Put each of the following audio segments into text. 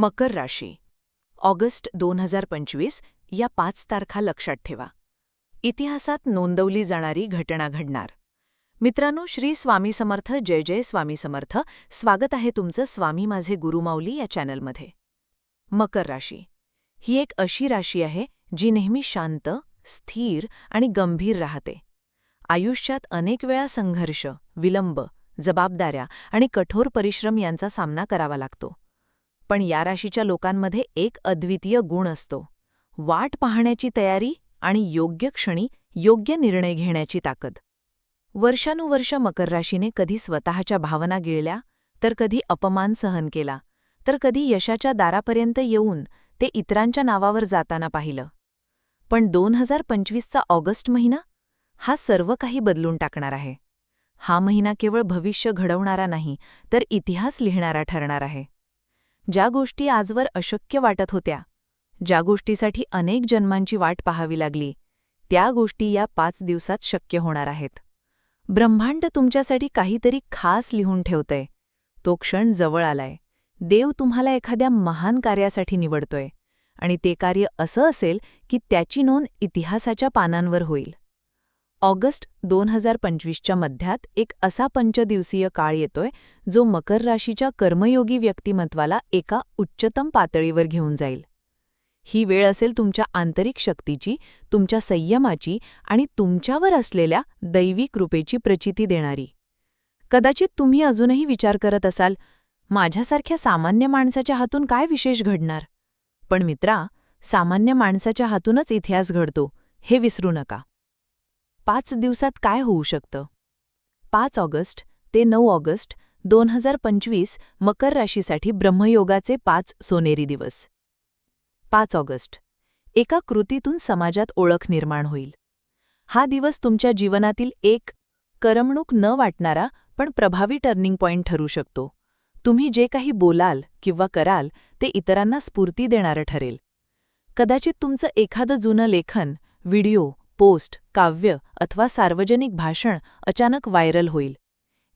मकर राशी. ऑगस्ट दोन हजार पंचवीस या पाच तारखा लक्षात ठेवा. इतिहासात नोंदवली जाणारी घटना घडणार. मित्रांनो श्री स्वामी समर्थ जय जय स्वामी समर्थ. स्वागत आहे तुमचं स्वामी माझे गुरुमाऊली या चॅनलमध्ये. मकर राशी. ही एक अशी राशी आहे जी नेहमी शांत स्थिर आणि गंभीर राहते. आयुष्यात अनेक वेळा संघर्ष विलंब जबाबदाऱ्या आणि कठोर परिश्रम यांचा सामना करावा लागतो. पण या राशीच्या लोकांमध्ये एक अद्वितीय गुण असतो. वाट पाहण्याची तयारी आणि योग्य क्षणी योग्य निर्णय घेण्याची ताकद. वर्षानुवर्ष मकर राशीने कधी स्वतःच्या भावना गिळल्या तर कधी अपमान सहन केला तर कधी यशाच्या दारापर्यंत येऊन ते इतरांच्या नावावर जाताना पाहिलं. पण दोन हजार पंचवीसचा ऑगस्ट महिना हा सर्व काही बदलून टाकणार आहे. हा महिना केवळ भविष्य घडवणारा नाही तर इतिहास लिहिणारा ठरणार आहे. ज्या गोष्टी आजवर अशक्य वाटत होत्या ज्या गोष्टीसाठी अनेक जन्मांची वाट पाहावी लागली त्या गोष्टी या पाच दिवसात शक्य होणार आहेत. ब्रह्मांड तुमच्यासाठी काहीतरी खास लिहून ठेवतंय. तो क्षण जवळ आलाय. देव तुम्हाला एखाद्या महान कार्यासाठी निवडतोय आणि ते कार्य असं असेल की त्याची नोंद इतिहासाच्या पानांवर होईल. ऑगस्ट दोन हजार पंचवीसच्या मध्यात एक असा पंचदिवसीय काळ येतोय जो मकर राशीच्या कर्मयोगी व्यक्तिमत्वाला एका उच्चतम पातळीवर घेऊन जाईल. ही वेळ असेल तुमच्या आंतरिक शक्तीची तुमच्या संयमाची आणि तुमच्यावर असलेल्या दैवी कृपेची प्रचिती देणारी. कदाचित तुम्ही अजूनही विचार करत असाल माझ्यासारख्या सामान्य माणसाच्या हातून काय विशेष घडणार? पण मित्रा सामान्य माणसाच्या हातूनच इतिहास घडतो हे विसरू नका. पाच दिवसात काय होऊ शकतं? पाच ऑगस्ट ते नऊ ऑगस्ट दोन हजार पंचवीस मकर राशीसाठी ब्रह्मयोगाचे पाच सोनेरी दिवस. पाच ऑगस्ट. एका कृतीतून समाजात ओळख निर्माण होईल. हा दिवस तुमच्या जीवनातील एक करमणूक न वाटणारा पण प्रभावी टर्निंग पॉइंट ठरू शकतो. तुम्ही जे काही बोलाल किंवा कराल ते इतरांना स्फूर्ती देणारं ठरेल. कदाचित तुमचं एखादं जुनं लेखन व्हिडिओ पोस्ट काव्य अथवा सार्वजनिक भाषण अचानक व्हायरल होईल.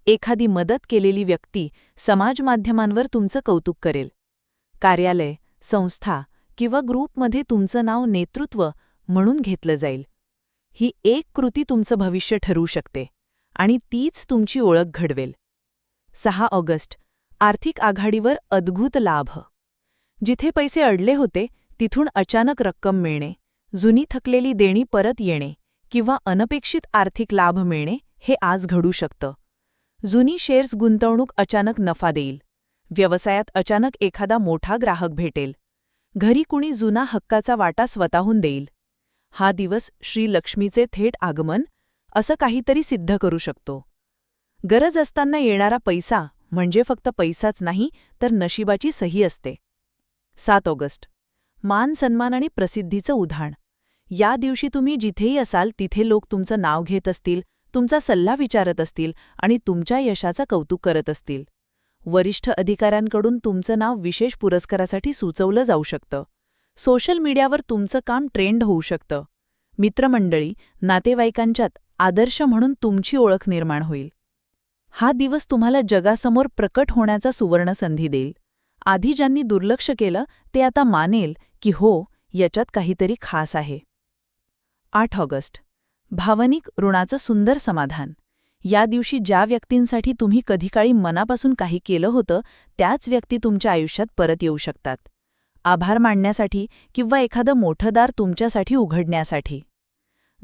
एखादी मदत केलेली व्यक्ती समाज माध्यमांवर तुमचं कौतुक करेल. कार्यालय संस्था किंवा ग्रुपमध्ये तुमचं नाव नेतृत्व म्हणून घेतलं जाईल. ही एक कृती तुमचं भविष्य ठरू शकते आणि तीच तुमची ओळख घडवेल. सहा ऑगस्ट आर्थिक आघाडीवर अद्भुत लाभ. जिथे पैसे अडले होते तिथून अचानक रक्कम मिळणे. जुनी थकलेली देणी परत येणे किंवा अनपेक्षित आर्थिक लाभ मिळणे हे आज घडू शकतं. जुनी शेअर्स गुंतवणूक अचानक नफा देईल. व्यवसायात अचानक एखादा मोठा ग्राहक भेटेल. घरी कुणी जुना हक्काचा वाटा स्वतःहून देईल. हा दिवस श्री लक्ष्मीचे थेट आगमन असं काहीतरी सिद्ध करू शकतो. गरज असताना येणारा पैसा म्हणजे फक्त पैसाच नाही तर नशिबाची सही असते. सात ऑगस्ट. मान सन्मान आणि प्रसिद्धीचं उधाण. या दिवशी तुम्ही जिथेही असाल तिथे लोक तुमचं नाव घेत असतील तुमचा सल्ला विचारत असतील आणि तुमच्या यशाचं कौतुक करत असतील. वरिष्ठ अधिकाऱ्यांकडून तुमचं नाव विशेष पुरस्कारासाठी सुचवलं जाऊ शकतं. सोशल मीडियावर तुमचं काम ट्रेंड होऊ शकतं. मित्रमंडळी नातेवाईकांच्यात आदर्श म्हणून तुमची ओळख निर्माण होईल. हा दिवस तुम्हाला जगासमोर प्रकट होण्याचा सुवर्णसंधी देईल. आधी ज्यांनी दुर्लक्ष केलं ते आता मानेल की हो याच्यात काहीतरी खास आहे. आठ ऑगस्ट. भावनिक ऋणाचं सुंदर समाधान. या दिवशी ज्या व्यक्तींसाठी तुम्ही कधीकाळी मनापासून काही केलं होतं त्याच व्यक्ती तुमच्या आयुष्यात परत येऊ शकतात. आभार मांडण्यासाठी किंवा एखादं मोठं दार तुमच्यासाठी उघडण्यासाठी.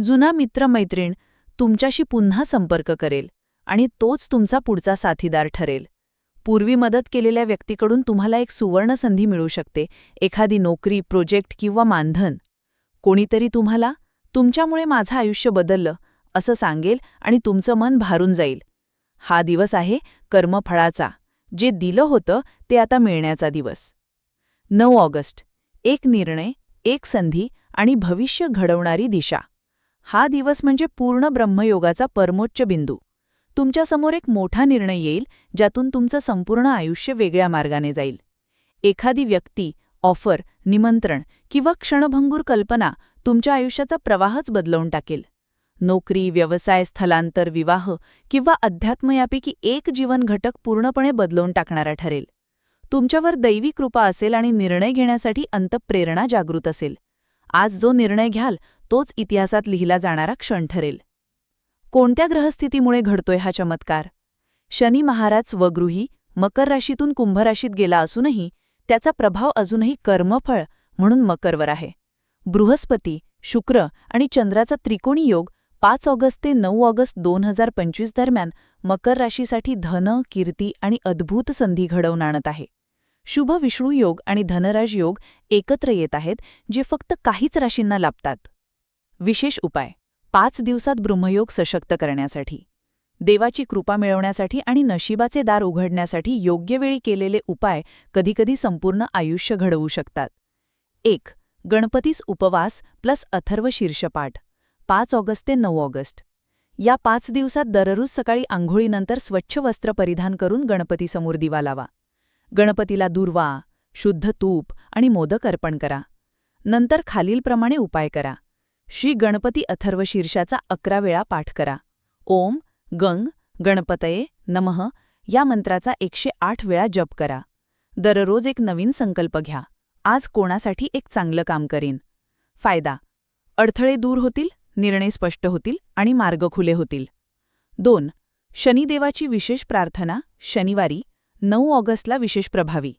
जुना मित्रमैत्रीण तुमच्याशी पुन्हा संपर्क करेल आणि तोच तुमचा पुढचा साथीदार ठरेल. पूर्वी मदत केलेल्या व्यक्तीकडून तुम्हाला एक सुवर्ण संधी मिळू शकते एखादी नोकरी प्रोजेक्ट किंवा मानधन. कोणीतरी तुम्हाला तुमच्यामुळे माझं आयुष्य बदललं असं सांगेल आणि तुमचं मन भारून जाईल. हा दिवस आहे कर्मफळाचा. जे दिलं होतं ते आता मिळण्याचा दिवस. नऊ ऑगस्ट. एक निर्णय एक संधी आणि भविष्य घडवणारी दिशा. हा दिवस म्हणजे पूर्ण ब्रह्मयोगाचा परमोच्च बिंदू. तुमच्यासमोर एक मोठा निर्णय येईल ज्यातून तुमचं संपूर्ण आयुष्य वेगळ्या मार्गाने जाईल. एखादी व्यक्ती ऑफर निमंत्रण किंवा क्षणभंगूर कल्पना तुमच्या आयुष्याचा प्रवाहच बदलवून टाकेल. नोकरी व्यवसाय स्थलांतर विवाह किंवा अध्यात्म यापैकी एक जीवन घटक पूर्णपणे बदलवून टाकणारा ठरेल. तुमच्यावर दैवी कृपा असेल आणि निर्णय घेण्यासाठी अंतप्रेरणा जागृत असेल. आज जो निर्णय घ्याल तोच इतिहासात लिहिला जाणारा क्षण ठरेल. कोणत्या ग्रहस्थितीमुळे घडतोय हा चमत्कार? शनी महाराज स्वगृही मकर राशीतून कुंभ राशीत गेला असूनही त्याचा प्रभाव अजूनही कर्मफळ म्हणून मकरवर आहे. बृहस्पती शुक्र आणि चंद्राचा त्रिकोणी योग पाच ऑगस्ट ते नऊ ऑगस्ट दोन हजार पंचवीस दरम्यान मकर राशीसाठी धन कीर्ती आणि अद्भुत संधी घडवून आणत आहे. शुभ विष्णू योग आणि धनराज योग एकत्र येत आहेत जे फक्त काहीच राशींना लाभतात. विशेष उपाय पाच दिवसात ब्रह्मयोग सशक्त करण्यासाठी. देवाची कृपा मिळवण्यासाठी आणि नशिबाचे दार उघडण्यासाठी योग्य वेळी केलेले उपाय कधीकधी संपूर्ण आयुष्य घडवू शकतात. एक गणपतीस उपवास प्लस अथर्व शीर्षपाठ. पाच ऑगस्ट ते नऊ ऑगस्ट. या पाच दिवसात दररोज सकाळी आंघोळीनंतर स्वच्छ वस्त्र परिधान करून गणपतीसमोर दिवा लावा. गणपतीला दुर्वा शुद्ध तूप आणि मोदक अर्पण करा. नंतर खालीलप्रमाणे उपाय करा. श्री गणपती अथर्व शीर्षाचा अकरा वेळा पाठ करा. ओम गंग गणपतये नमः या मंत्राचा एकशे आठ वेळा जप करा. दररोज एक नवीन संकल्प घ्या. आज कोणासाठी एक चांगलं काम करीन? फायदा. अडथळे दूर होतील निर्णय स्पष्ट होतील आणि मार्ग खुले होतील. दोन. शनिदेवाची विशेष प्रार्थना शनिवारी नऊ ऑगस्टला विशेष प्रभावी.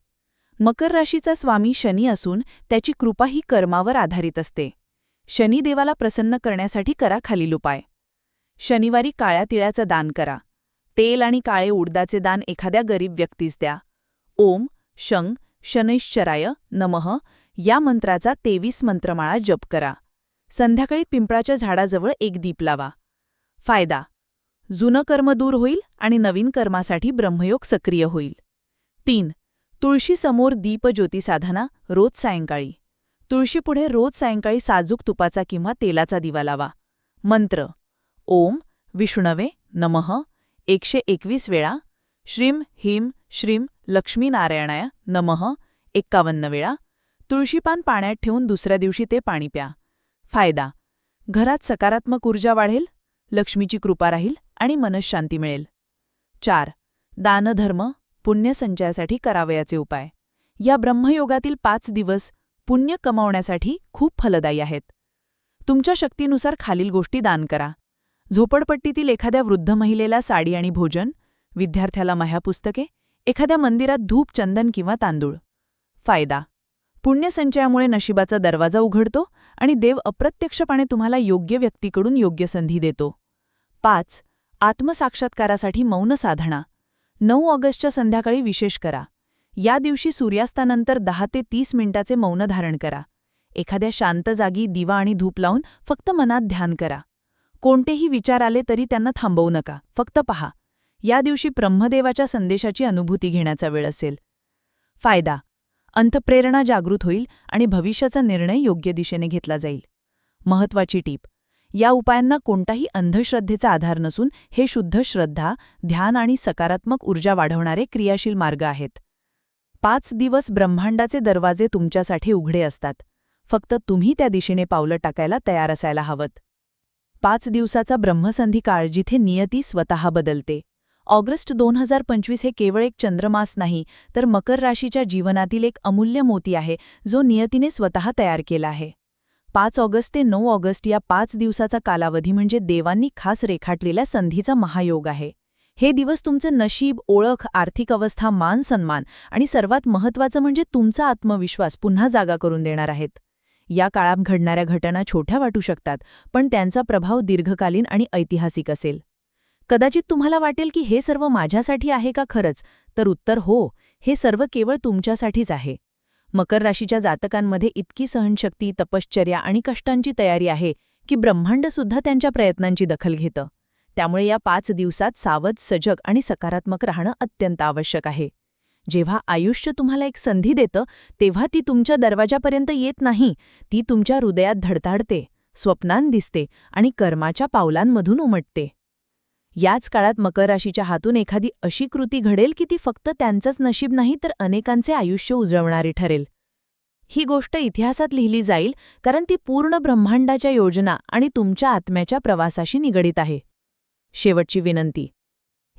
मकर राशीचा स्वामी शनी असून त्याची कृपा ही कर्मावर आधारित असते. शनिदेवाला प्रसन्न करण्यासाठी करा खालील उपाय. शनिवारी काळ्या तिळाचं दान करा. तेल आणि काळे उडदाचे दान एखाद्या गरीब व्यक्तीस द्या. ओम शंग शनैश्चराय नमः या मंत्राचा तेवीस मंत्रमाळा जप करा. संध्याकाळी पिंपळाच्या झाडाजवळ एक दीप लावा. फायदा जुनं कर्म दूर होईल आणि नवीन कर्मासाठी ब्रह्मयोग सक्रिय होईल. तीन तुळशीसमोर दीपज्योती साधना रोज सायंकाळी. तुळशीपुढे रोज सायंकाळी साजूक तुपाचा किंवा तेलाचा दिवा लावा. मंत्र ओम विष्णवे नमः. एकशे एकवीस वेळा. श्रीम हिम श्रीम लक्ष्मीनारायणाय नमः. एक्कावन्न वेळा. तुळशीपान पाण्यात ठेवून दुसऱ्या दिवशी ते पाणी प्या. फायदा. घरात सकारात्मक ऊर्जा वाढेल लक्ष्मीची कृपा राहील आणि मनशांती मिळेल. चार. दानधर्म पुण्यसंचयासाठी करावयाचे उपाय. या ब्रह्मयोगातील पाच दिवस पुण्य कमावण्यासाठी खूप फलदायी आहेत. तुमच्या शक्तीनुसार खालील गोष्टी दान करा. झोपडपट्टीतील एखाद्या वृद्ध महिलेला साडी आणि भोजन विद्यार्थ्याला पुस्तके एखाद्या मंदिरात धूप चंदन किंवा तांदूळ. फायदा. पुण्यसंचयामुळे नशिबाचा दरवाजा उघडतो आणि देव अप्रत्यक्षपणे तुम्हाला योग्य व्यक्तीकडून योग्य संधी देतो. पाच. आत्मसाक्षात्कारासाठी मौन साधना. नऊ ऑगस्टच्या संध्याकाळी विशेष करा. या दिवशी सूर्यास्तानंतर दहा ते तीस मिनिटाचे मौन धारण करा. एखाद्या शांत जागी दिवा आणि धूप लावून फक्त मनात ध्यान करा. कोणतेही विचार आले तरी त्यांना थांबवू नका. फक्त पहा. या दिवशी ब्रह्मदेवाच्या संदेशाची अनुभूती घेण्याचा वेळ असेल. फायदा. अंतप्रेरणा जागृत होईल आणि भविष्याचा निर्णय योग्य दिशेने घेतला जाईल. महत्वाची टीप. या उपायांना कोणताही अंधश्रद्धेचा आधार नसून हे शुद्ध श्रद्धा ध्यान आणि सकारात्मक ऊर्जा वाढवणारे क्रियाशील मार्ग आहेत. पाच दिवस ब्रह्मांडाचे दरवाजे तुमच्यासाठी उघडे असतात. फक्त तुम्ही त्या दिशेने पावलं टाकायला तयार असायला हवत. पाच दिवसाचा ब्रह्मसंधी काळ जिथे नियती स्वतः बदलते. ऑगस्ट दोन हजार पंचवीस हे केवळ एक चंद्रमास नाही तर मकर राशीच्या जीवनातील एक अमूल्य मोती आहे जो नियतीने स्वतः तयार केला आहे. पाच ऑगस्ट ते नऊ ऑगस्ट या पाच दिवसाचा कालावधी म्हणजे देवांनी खास रेखाटलेल्या संधीचा महायोग आहे. हे दिवस तुमचं नशीब ओळख आर्थिक अवस्था मान सन्मान आणि सर्वात महत्त्वाचं म्हणजे तुमचा आत्मविश्वास पुन्हा जागा करून देणार आहेत. या काळात घडणाऱ्या घटना छोट्या वाटू शकतात पण त्यांचा प्रभाव दीर्घकालीन आणि ऐतिहासिक असेल. कदाचित तुम्हाला वाटेल की हे सर्व माझ्यासाठी आहे का खरंच तर उत्तर हो हे सर्व केवळ तुमच्यासाठीच आहे. मकर राशीच्या जातकांमध्ये इतकी सहनशक्ती तपश्चर्या आणि कष्टांची तयारी आहे की ब्रह्मांडसुद्धा त्यांच्या प्रयत्नांची दखल घेतं. त्यामुळे या पाच दिवसात सावध सजग आणि सकारात्मक राहणं अत्यंत आवश्यक आहे. जेव्हा आयुष्य तुम्हाला एक संधी देतं तेव्हा ती तुमच्या दरवाजापर्यंत येत नाही. ती तुमच्या हृदयात धडधाडते स्वप्नान दिसते आणि कर्माच्या पावलांमधून उमटते. याच काळात मकर राशीच्या हातून एखादी अशी कृती घडेल की ती फक्त त्यांचंच नशीब नाही तर अनेकांचे आयुष्य उजळवणारी ठरेल. ही गोष्ट इतिहासात लिहिली जाईल कारण ती पूर्ण ब्रह्मांडाच्या योजना आणि तुमच्या आत्म्याच्या प्रवासाशी निगडीत आहे. शेवटची विनंती.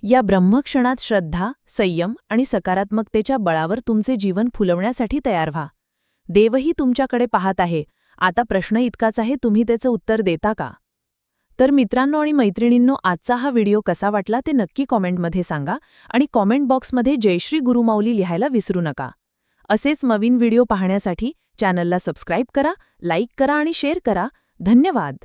या ब्रह्मक्षणात श्रद्धा संयम आणि सकारात्मकतेच्या बळावर तुमचे जीवन फुलवण्यासाठी तयार व्हा. देवही तुमच्याकडे पाहत आहे. आता प्रश्न इतकाच आहे तुम्ही त्याचं उत्तर देता का? तर मित्रांनो आणि मैत्रिणींनो आजचा हा व्हिडिओ कसा वाटला ते नक्की कॉमेंटमध्ये सांगा आणि कॉमेंट बॉक्समध्ये जयश्री गुरुमाऊली लिहायला विसरू नका. असेच नवीन व्हिडिओ पाहण्यासाठी चॅनलला सबस्क्राईब करा लाईक करा आणि शेअर करा. धन्यवाद!